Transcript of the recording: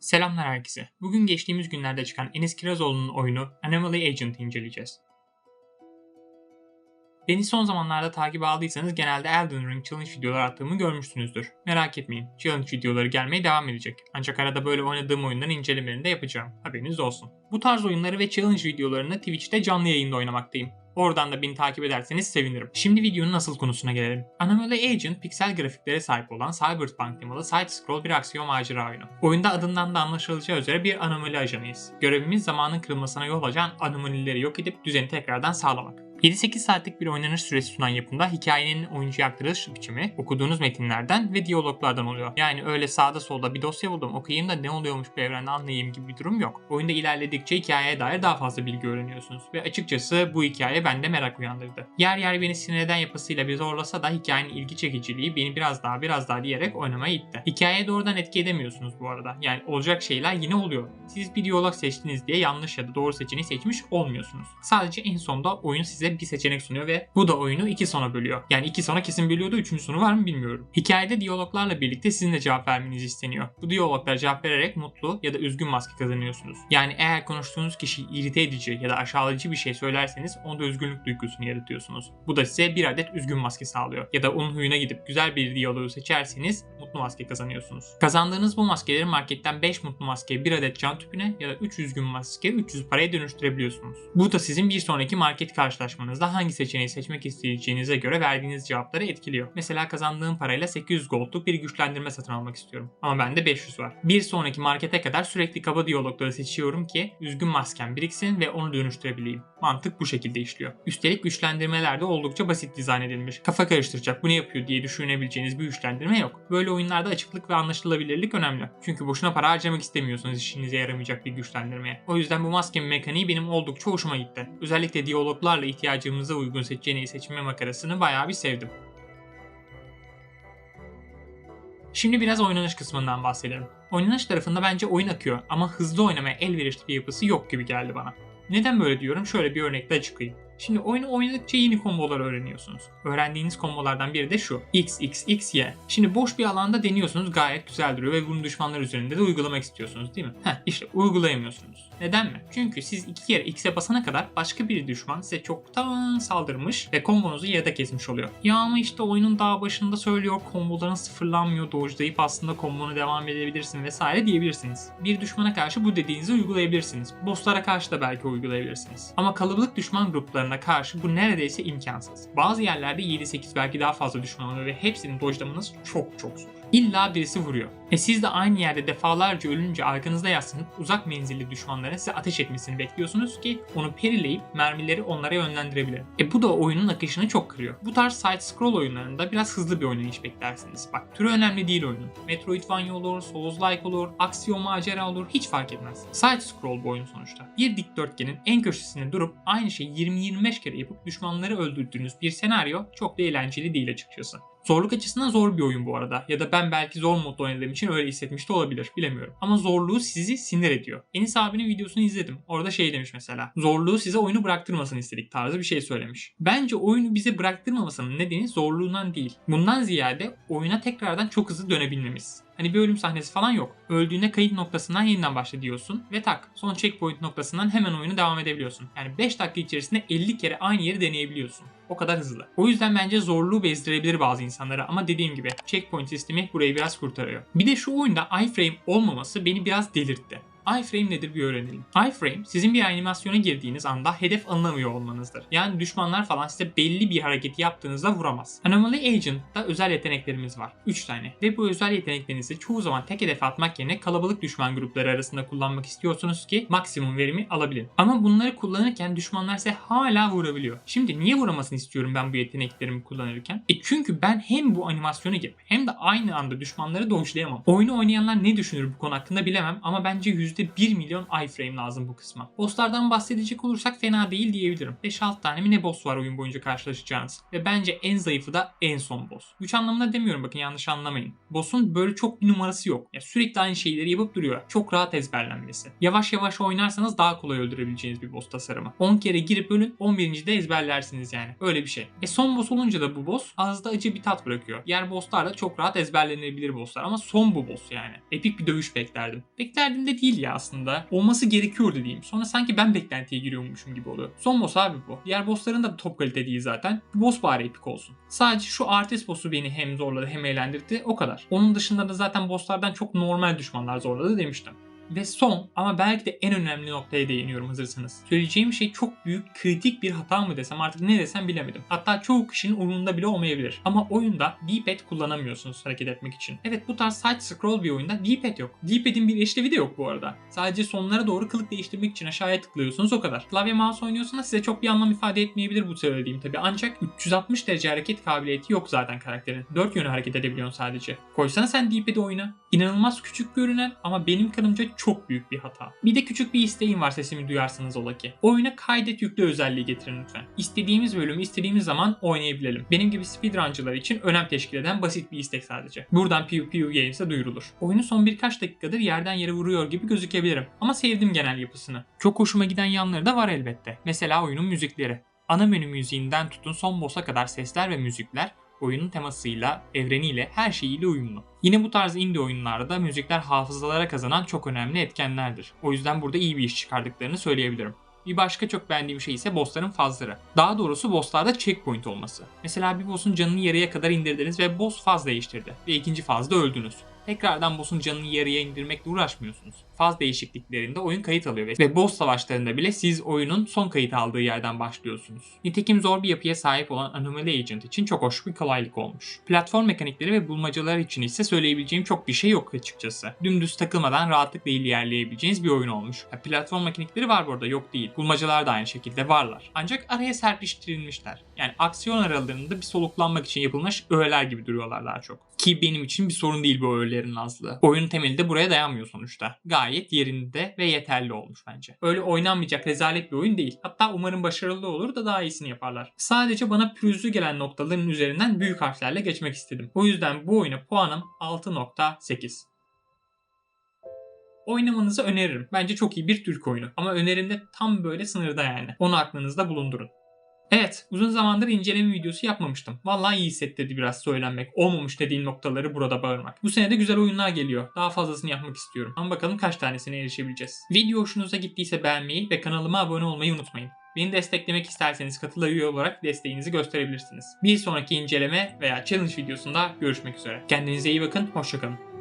Selamlar herkese. Bugün geçtiğimiz günlerde çıkan Enes Kirazoğlu'nun oyunu Anomaly Agent'ı inceleyeceğiz. Beni son zamanlarda takip aldıysanız genelde Elden Ring Challenge videoları attığımı görmüşsünüzdür. Merak etmeyin, Challenge videoları gelmeye devam edecek. Ancak arada böyle oynadığım oyunların incelemelerini de yapacağım. Haberiniz olsun. Bu tarz oyunları ve Challenge videolarını Twitch'te canlı yayında oynamaktayım. Oradan da beni takip ederseniz sevinirim. Şimdi videonun asıl konusuna gelelim. Anomaly Agent piksel grafiklere sahip olan Cyberpunk temalı side-scroll bir aksiyon macera oyunu. Oyunda adından da anlaşılacağı üzere bir anomali ajanıyız. Görevimiz zamanın kırılmasına yol açan anomalileri yok edip düzeni tekrardan sağlamak. 7-8 saatlik bir oynanış süresi sunan yapımda hikayenin oyuncuya aktarılış biçimi okuduğunuz metinlerden ve diyaloglardan oluyor. Yani öyle sağda solda bir dosya buldum okuyayım da ne oluyormuş bu evrende anlayayım gibi bir durum yok. Oyunda ilerledikçe hikayeye dair daha fazla bilgi öğreniyorsunuz ve açıkçası bu hikaye bende merak uyandırdı. Yer yer beni sinir eden yapısıyla bir zorlasa da hikayenin ilgi çekiciliği beni biraz daha biraz daha diyerek oynamaya itti. Hikayeye doğrudan etki edemiyorsunuz bu arada. Yani olacak şeyler yine oluyor. Siz bir diyalog seçtiniz diye yanlış ya da doğru seçeneği seçmiş olmuyorsunuz. Sadece en sonda oyun size bir seçenek sunuyor ve bu da oyunu iki sona bölüyor. Yani iki sona kesin bölüyordu. Üçüncü sonu var mı bilmiyorum. Hikayede diyaloglarla birlikte sizin de cevap vermeniz isteniyor. Bu diyaloglara cevap vererek mutlu ya da üzgün maske kazanıyorsunuz. Yani eğer konuştuğunuz kişi irite edici ya da aşağılayıcı bir şey söylerseniz onda üzgünlük duygusunu yaratıyorsunuz. Bu da size bir adet üzgün maske sağlıyor. Ya da onun huyuna gidip güzel bir diyaloğu seçerseniz mutlu maske kazanıyorsunuz. Kazandığınız bu maskeleri marketten 5 mutlu maske, 1 adet can tüpüne ya da 3 üzgün maske 300 paraya dönüştürebiliyorsunuz. Bu da sizin bir sonraki market karşılaşmanızda hangi seçeneği seçmek isteyeceğinize göre verdiğiniz cevapları etkiliyor. Mesela kazandığım parayla 800 goldluk bir güçlendirme satın almak istiyorum. Ama bende 500 var. Bir sonraki markete kadar sürekli kaba diyalogları seçiyorum ki üzgün maskem biriksin ve onu dönüştürebileyim. Mantık bu şekilde işliyor. Üstelik güçlendirmeler de oldukça basit dizayn edilmiş. Kafa karıştıracak bu ne yapıyor diye düşünebileceğiniz bir güçlendirme yok. Böyle oyunlarda açıklık ve anlaşılabilirlik önemli. Çünkü boşuna para harcamak istemiyorsunuz işinize yaramayacak bir güçlendirmeye. O yüzden bu maskenin mekaniği benim oldukça hoşuma gitti. Özellikle diyaloglarla ihtiyacımıza uygun seçeneği seçme makarasını bayağı bir sevdim. Şimdi biraz oynanış kısmından bahsedelim. Oynanış tarafında bence oyun akıyor ama hızlı oynamaya elverişli bir yapısı yok gibi geldi bana. Neden böyle diyorum? Şöyle bir örnekle açıklayayım. Şimdi oyunu oynadıkça yeni kombolar öğreniyorsunuz. Öğrendiğiniz kombolardan biri de şu. X, X, X, Y. Şimdi boş bir alanda deniyorsunuz gayet güzel duruyor ve bunu düşmanlar üzerinde de uygulamak istiyorsunuz değil mi? Heh işte uygulayamıyorsunuz. Neden mi? Çünkü siz iki kere X'e basana kadar başka bir düşman size çoktan saldırmış ve kombonuzu yarıda kesmiş oluyor. Ya ama işte oyunun daha başında söylüyor komboların sıfırlanmıyor dojlayıp aslında kombonu devam edebilirsin vesaire diyebilirsiniz. Bir düşmana karşı bu dediğinizi uygulayabilirsiniz. Bosslara karşı da belki uygulayabilirsiniz. Ama kalabalık düşman gruplarına karşı bu neredeyse imkansız. Bazı yerlerde 7-8 belki daha fazla düşman oluyor ve hepsini dojlamanız çok çok zor. İlla birisi vuruyor. E siz de aynı yerde defalarca ölünce arkanızda yaslanıp uzak menzilli düşmanların size ateş etmesini bekliyorsunuz ki onu perileyip mermileri onlara yönlendirebilir. E bu da oyunun akışını çok kırıyor. Bu tarz side scroll oyunlarında biraz hızlı bir oynayış beklersiniz. Bak türü önemli değil oyunun. Metroidvania olur, Souls-like olur, aksiyon macera olur hiç fark etmez. Side scroll bu oyun sonuçta. Bir dikdörtgenin en köşesinde durup aynı şeyi 20-25 kere yapıp düşmanları öldürdüğünüz bir senaryo çok da eğlenceli değil açıkçası. Zorluk açısından zor bir oyun bu arada. Ya da ben belki zor modda oynadığım için öyle hissetmiş de olabilir. Bilemiyorum. Ama zorluğu sizi sinir ediyor. Enis abinin videosunu izledim. Orada şey demiş mesela. Zorluğu size oyunu bıraktırmasını istedik tarzı bir şey söylemiş. Bence oyunu bize bıraktırmamasının nedeni zorluğundan değil. Bundan ziyade oyuna tekrardan çok hızlı dönebilmemiz. Hani bir ölüm sahnesi falan yok. Öldüğünde kayıt noktasından yeniden başla diyorsun ve tak son checkpoint noktasından hemen oyunu devam edebiliyorsun. Yani 5 dakika içerisinde 50 kere aynı yeri deneyebiliyorsun. O kadar hızlı. O yüzden bence zorluğu bezdirebilir bazı insanlara ama dediğim gibi checkpoint sistemi burayı biraz kurtarıyor. Bir de şu oyunda iframe olmaması beni biraz delirtti. İframe nedir bir öğrenelim. iframe sizin bir animasyona girdiğiniz anda hedef alınamıyor olmanızdır. Yani düşmanlar falan size belli bir hareketi yaptığınızda vuramaz. Anomaly Agent'ta özel yeteneklerimiz var. 3 tane. Ve bu özel yeteneklerinizi çoğu zaman tek hedefe atmak yerine kalabalık düşman grupları arasında kullanmak istiyorsunuz ki maksimum verimi alabilin. Ama bunları kullanırken düşmanlar size hala vurabiliyor. Şimdi niye vuramasını istiyorum ben bu yeteneklerimi kullanırken? E çünkü ben hem bu animasyona girip hem de aynı anda düşmanları dojlayamam. Oyunu oynayanlar ne düşünür bu konu hakkında bilemem ama bence Öncelikle 1 milyon iframe lazım bu kısma. Bosslardan bahsedecek olursak fena değil diyebilirim. 5-6 tane mi ne boss var oyun boyunca karşılaşacağınız. Ve bence en zayıfı da en son boss. Güç anlamında demiyorum bakın yanlış anlamayın. Boss'un böyle çok bir numarası yok. Ya sürekli aynı şeyleri yapıp duruyor. Çok rahat ezberlenmesi. Yavaş yavaş oynarsanız daha kolay öldürebileceğiniz bir boss tasarımı. 10 kere girip ölün 11. de ezberlersiniz yani. Öyle bir şey. E son boss olunca da bu boss ağızda acı bir tat bırakıyor. Diğer bosslar da çok rahat ezberlenebilir bosslar ama son bu boss yani. Epik bir dövüş beklerdim. Beklerdim de değil ya aslında. Olması gerekiyordu diyeyim. Sonra sanki ben beklentiye giriyormuşum gibi oluyor. Son boss abi bu. Diğer bossların da top kalite değil zaten. Bu boss bari epik olsun. Sadece şu artist boss'u beni hem zorladı hem eğlendirdi o kadar. Onun dışında da zaten bosslardan çok normal düşmanlar zorladı demiştim. Ve son ama belki de en önemli noktaya değiniyorum hazırsanız. Söyleyeceğim şey çok büyük kritik bir hata mı desem artık ne desem bilemedim. Hatta çoğu kişinin umurunda bile olmayabilir. Ama oyunda D-pad kullanamıyorsunuz hareket etmek için. Evet bu tarz side scroll bir oyunda D-pad yok. D-pad'in bir işlevi de yok bu arada. Sadece sonlara doğru kılık değiştirmek için aşağıya tıklıyorsunuz o kadar. Klavye mouse oynuyorsanız size çok bir anlam ifade etmeyebilir bu söylediğim tabi. Ancak 360 derece hareket kabiliyeti yok zaten karakterin. 4 yönü hareket edebiliyorsun sadece. Koysana sen D-pad'i oyuna. İnanılmaz küçük görünen ama benim kanımca çok büyük bir hata. Bir de küçük bir isteğim var sesimi duyarsanız ola ki. Oyuna kaydet yükle özelliği getirin lütfen. İstediğimiz bölümü istediğimiz zaman oynayabilelim. Benim gibi speedruncılar için önem teşkil eden basit bir istek sadece. Buradan PvP Games'e duyurulur. Oyunu son birkaç dakikadır yerden yere vuruyor gibi gözükebilirim. Ama sevdim genel yapısını. Çok hoşuma giden yanları da var elbette. Mesela oyunun müzikleri. Ana menü müziğinden tutun son boss'a kadar sesler ve müzikler oyunun temasıyla, evreniyle, her şeyiyle uyumlu. Yine bu tarz indie oyunlarda müzikler hafızalara kazanan çok önemli etkenlerdir. O yüzden burada iyi bir iş çıkardıklarını söyleyebilirim. Bir başka çok beğendiğim şey ise bossların fazları. Daha doğrusu bosslarda checkpoint olması. Mesela bir boss'un canını yarıya kadar indirdiniz ve boss faz değiştirdi. Ve ikinci fazda öldünüz. Tekrardan boss'un canını yarıya indirmekle uğraşmıyorsunuz. Faz değişikliklerinde oyun kayıt alıyor ve- boss savaşlarında bile siz oyunun son kayıt aldığı yerden başlıyorsunuz. Nitekim zor bir yapıya sahip olan Anomaly Agent için çok hoş bir kolaylık olmuş. Platform mekanikleri ve bulmacalar için ise söyleyebileceğim çok bir şey yok açıkçası. Dümdüz takılmadan rahatlıkla ilerleyebileceğiniz bir oyun olmuş. Ha, platform mekanikleri var burada yok değil. Bulmacalar da aynı şekilde varlar. Ancak araya serpiştirilmişler. Yani aksiyon aralarında bir soluklanmak için yapılmış öğeler gibi duruyorlar daha çok. Ki benim için bir sorun değil bu öğelerin azlığı. Oyunun temeli de buraya dayanmıyor sonuçta. Gayet yerinde ve yeterli olmuş bence. Öyle oynanmayacak rezalet bir oyun değil. Hatta umarım başarılı olur da daha iyisini yaparlar. Sadece bana pürüzlü gelen noktaların üzerinden büyük harflerle geçmek istedim. O yüzden bu oyuna puanım 6.8. Oynamanızı öneririm. Bence çok iyi bir Türk oyunu. Ama önerim de tam böyle sınırda yani. Onu aklınızda bulundurun. Evet, uzun zamandır inceleme videosu yapmamıştım. Vallahi iyi hissettirdi biraz söylenmek. Olmamış dediğim noktaları burada bağırmak. Bu sene de güzel oyunlar geliyor. Daha fazlasını yapmak istiyorum. Ama bakalım kaç tanesine erişebileceğiz. Video hoşunuza gittiyse beğenmeyi ve kanalıma abone olmayı unutmayın. Beni desteklemek isterseniz katıla üye olarak desteğinizi gösterebilirsiniz. Bir sonraki inceleme veya challenge videosunda görüşmek üzere. Kendinize iyi bakın, hoşçakalın.